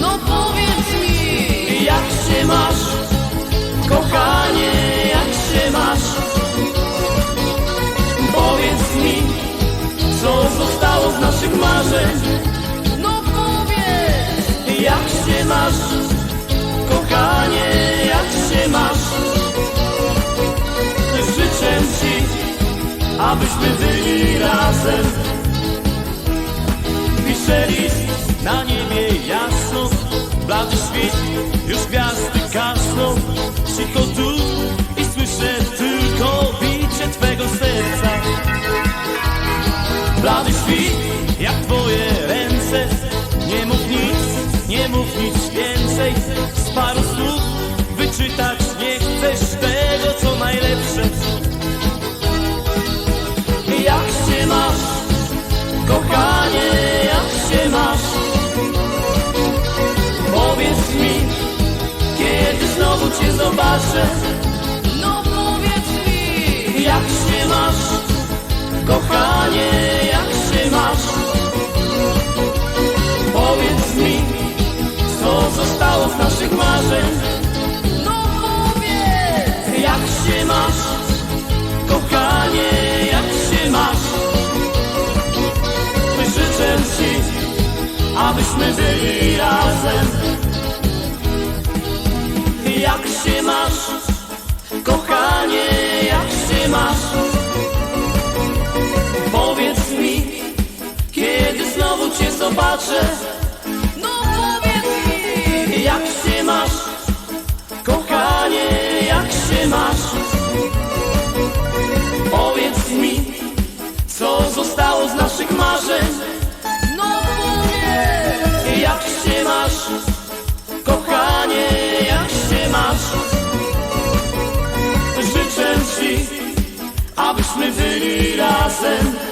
No powiedz mi Jak się masz? Kochanie Jak się masz? Powiedz mi Co zostało z naszych marzeń? No powiedz Jak się masz? Kochanie Jak się masz? Życzę ci Abyśmy byli razem. Pisze list na niebie jasno Blady świt, już gwiazdy gasną Cicho tu i słyszę tylko bicie twego serca. Blady świt, jak twoje ręce. Nie mów nic, nie mów nic więcej. Z paru słów wyczytać cię zobaczę. No powiedz mi, Jak się masz, kochanie, jak się masz? Powiedz mi, co zostało z naszych marzeń? No powiedz Jak się masz, kochanie, jak się masz? Życzę ci, abyśmy byli razem Jak się masz, kochanie, jak się masz? Powiedz mi, kiedy znowu cię zobaczę abyśmy byli razem